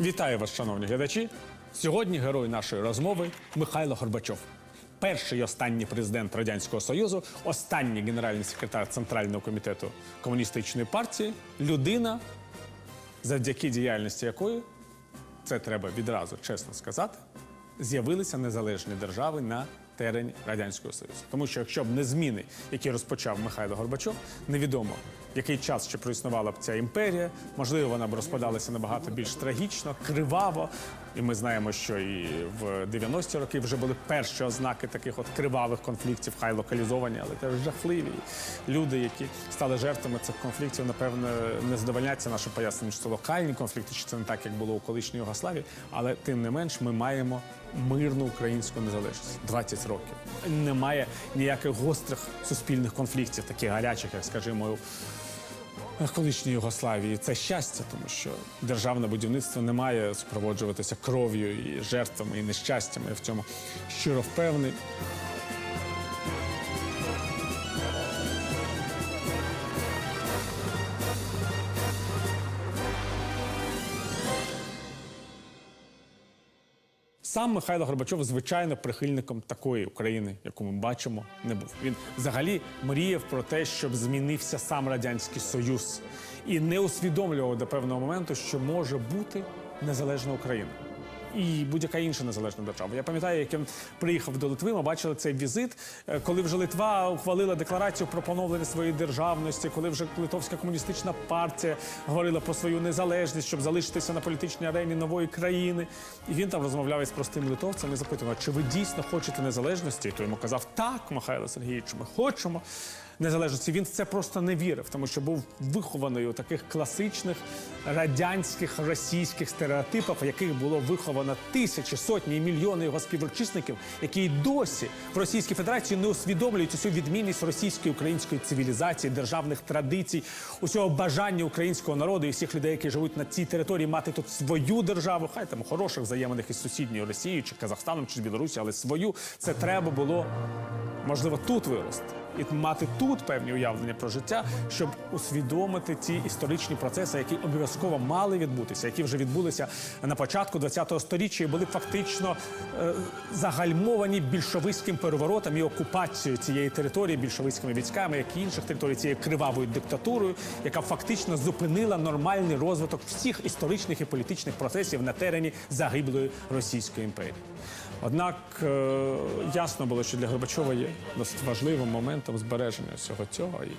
Вітаю вас, шановні глядачі. Сьогодні герой нашої розмови Михайло Горбачов. Перший і останній президент Радянського Союзу, останній генеральний секретар Центрального комітету комуністичної партії, людина, завдяки діяльності якої, це треба відразу чесно сказати, з'явилися незалежні держави на терені Радянського Союзу. Тому що якщо б не зміни, які розпочав Михайло Горбачов, невідомо, який час ще проіснувала б ця імперія. Можливо, вона б розпадалася набагато більш трагічно, криваво. І ми знаємо, що і в 90-ті роки вже були перші ознаки таких от кривавих конфліктів, хай локалізовані, але теж жахливі. Люди, які стали жертвами цих конфліктів, напевно, не задовольняться наше пояснення, що це локальні конфлікти, чи це не так, як було у колишній Югославії. Але тим не менш, ми маємо мирну українську незалежність 20 років. Немає ніяких гострих суспільних конфліктів, таких гарячих, як скажімо, колишній Югославії. Це щастя, тому що державне будівництво не має супроводжуватися кров'ю і жертвами і нещастями. Я в цьому щиро впевнений. Сам Михайло Горбачов, звичайно, прихильником такої України, яку ми бачимо, не був. Він взагалі мріяв про те, щоб змінився сам радянський союз, і не усвідомлював до певного моменту, що може бути незалежна Україна. І будь-яка інша незалежна держава. Я пам'ятаю, як він приїхав до Литви. Ми бачили цей візит, е, коли вже Литва ухвалила декларацію про поновлення своєї державності, коли вже Литовська комуністична партія говорила про свою незалежність, щоб залишитися на політичній арені нової країни. І він там розмовляв із простим литовцем і запитував, чи ви дійсно хочете незалежності? І той йому казав, так, Михайло Сергійович, ми хочемо незалежності. Він в це просто не вірив, тому що був вихований у таких класичних радянських російських стереотипах, в яких було виховано тисячі, сотні і мільйони його співвітчизників, які й досі в Російській Федерації не усвідомлюють усю відмінність російської української цивілізації, державних традицій, усього бажання українського народу і всіх людей, які живуть на цій території, мати тут свою державу, хай там хороших взаєминах із сусідньою Росією, чи Казахстаном, чи з Білорусі, але свою це треба було можливо тут вирости. І мати тут певні уявлення про життя, щоб усвідомити ті історичні процеси, які обов'язково мали відбутися, які вже відбулися на початку ХХ століття і були фактично е, загальмовані більшовицьким переворотом і окупацією цієї території більшовицькими військами, як і інших територій цією кривавою диктатурою, яка фактично зупинила нормальний розвиток всіх історичних і політичних процесів на терені загиблої Російської імперії. Однак е, ясно було, що для Горбачова є досить важливим моментом збереження всього цього. І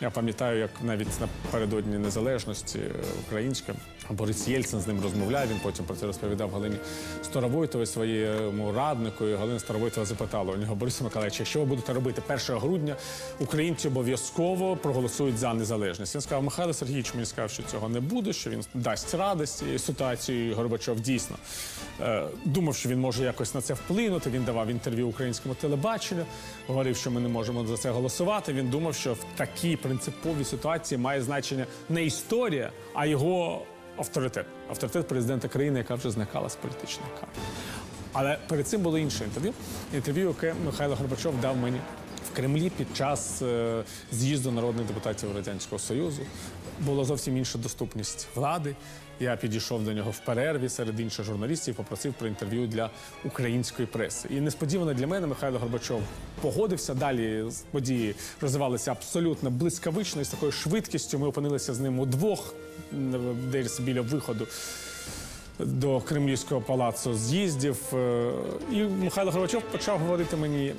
я пам'ятаю, як навіть напередодні незалежності е, української Борис Єльцин з ним розмовляв. Він потім про це розповідав Галині Старовойтовій, своєму раднику. І Галина Старовойтова запитала у нього Бориса Миколаївича, що ви будете робити 1 грудня? Українці обов'язково проголосують за незалежність. Він сказав, Михайло Сергійович мені сказав, що цього не буде, що він дасть радість цією ситуацією. І Горбачов дійсно е, думав, що він може якось на це вплинути. Він давав інтерв'ю українському телебаченню, говорив, що ми не можемо за це голосувати. Він думав, що в такій принциповій ситуації має значення не історія, а його авторитет. Авторитет президента країни, яка вже зникала з політичної карти. Але перед цим було інше інтерв'ю. Інтерв'ю, яке Михайло Горбачов дав мені в Кремлі під час е, з'їзду народних депутатів Радянського Союзу. Була зовсім інша доступність влади. Я підійшов до нього в перерві серед інших журналістів, попросив про інтерв'ю для української преси. І несподівано для мене Михайло Горбачов погодився. Далі події розвивалися абсолютно блискавично і з такою швидкістю. Ми опинилися з ним удвох м, десь біля виходу до Кремлівського палацу з'їздів. Е, І Михайло Горбачов почав говорити мені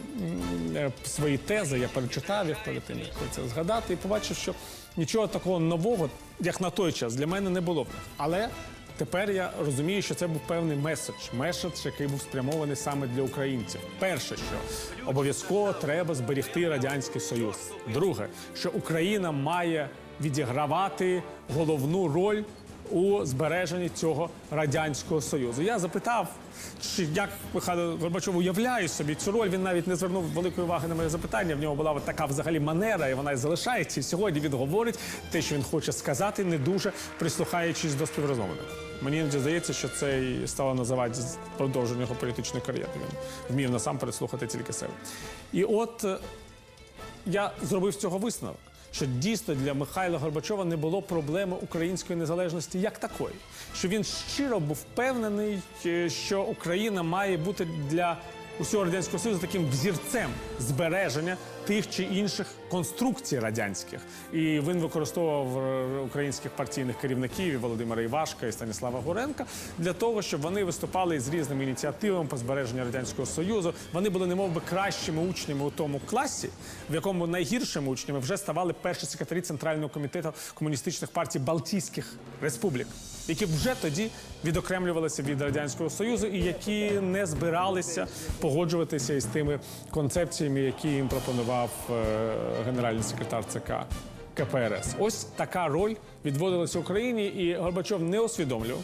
е, свої тези. Я перечитав їх перед тим, як це згадати, і побачив, що нічого такого нового, як на той час, для мене не було. Але тепер я розумію, що це був певний меседж, меседж, який був спрямований саме для українців. Перше, що обов'язково треба зберігти радянський союз. Друге, що Україна має відігравати головну роль у збереженні цього радянського союзу. Я запитав, чи як Михайло Горбачов уявляє собі цю роль. Він навіть не звернув великої уваги на моє запитання. В нього була от така взагалі манера, і вона і залишається. І сьогодні він говорить те, що він хоче сказати, не дуже прислухаючись до співрозмовника. Мені іноді здається, що це і стало називати продовження його політичної кар'єри. Він вмів насамперед слухати тільки себе. І от е, я зробив з цього висновок, що дійсно для Михайла Горбачова не було проблеми української незалежності як такої. Що він щиро був впевнений, е, що Україна має бути для усього радянського союзу таким взірцем збереження тих чи інших конструкцій радянських. І він використовував е, українських партійних керівників і Володимира Івашка і Станіслава Гуренка для того, щоб вони виступали з різними ініціативами по збереженню радянського союзу. Вони були немов би кращими учнями у тому класі, в якому найгіршими учнями вже ставали перші секретарі центрального комітету комуністичних партій Балтійських республік, які вже тоді відокремлювалися від радянського союзу і які не збиралися погоджуватися із тими концепціями, які їм пропонував е, генеральний секретар ЦК КПРС. Ось така роль відводилася Україні, і Горбачов не усвідомлював,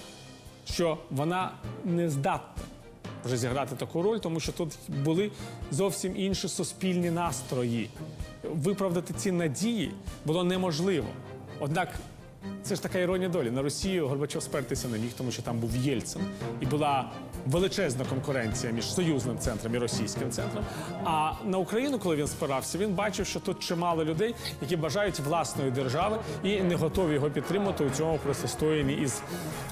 що вона не здатна вже зіграти таку роль, тому що тут були зовсім інші суспільні настрої. Виправдати ці надії було неможливо. Однак це ж така іронія долі. На Росію Горбачов спертися не міг, тому що там був Єльцин, і була величезна конкуренція між союзним центром і російським центром. А на Україну, коли він спирався, він бачив, що тут чимало людей, які бажають власної держави і не готові його підтримати у цьому протистоянні із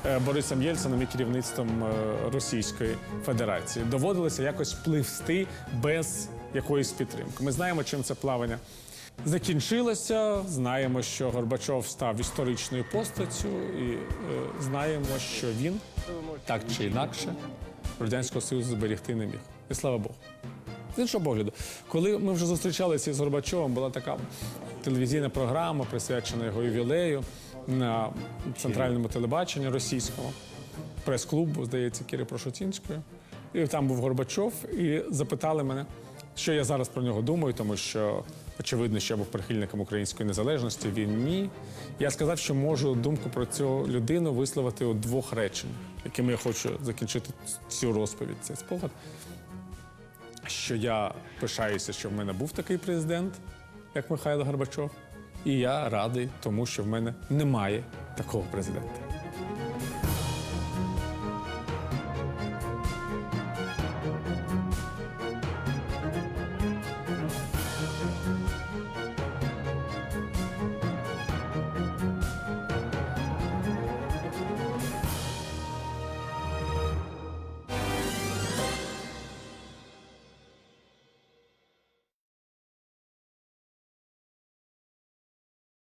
е, Борисом Єльцином і керівництвом е, Російської Федерації. Доводилося якось пливсти без якоїсь підтримки. Ми знаємо, чим це плавання закінчилося. Знаємо, що Горбачов став історичною постаттю, і е, знаємо, що він так чи інакше радянського союзу зберегти не міг. І слава Богу. З іншого погляду, коли ми вже зустрічалися з Горбачовим, була така телевізійна програма, присвячена його ювілею на центральному телебаченні російському, прес-клубу, здається, Кіри Прошутінської. І там був Горбачов, і запитали мене, що я зараз про нього думаю, тому що очевидно, що я був прихильником української незалежності. Він ні. Я сказав, що можу думку про цю людину висловити у двох реченнях, якими я хочу закінчити цю розповідь. Цей спогад що я пишаюся, що в мене був такий президент, як Михайло Горбачов, і я радий тому, що в мене немає такого президента.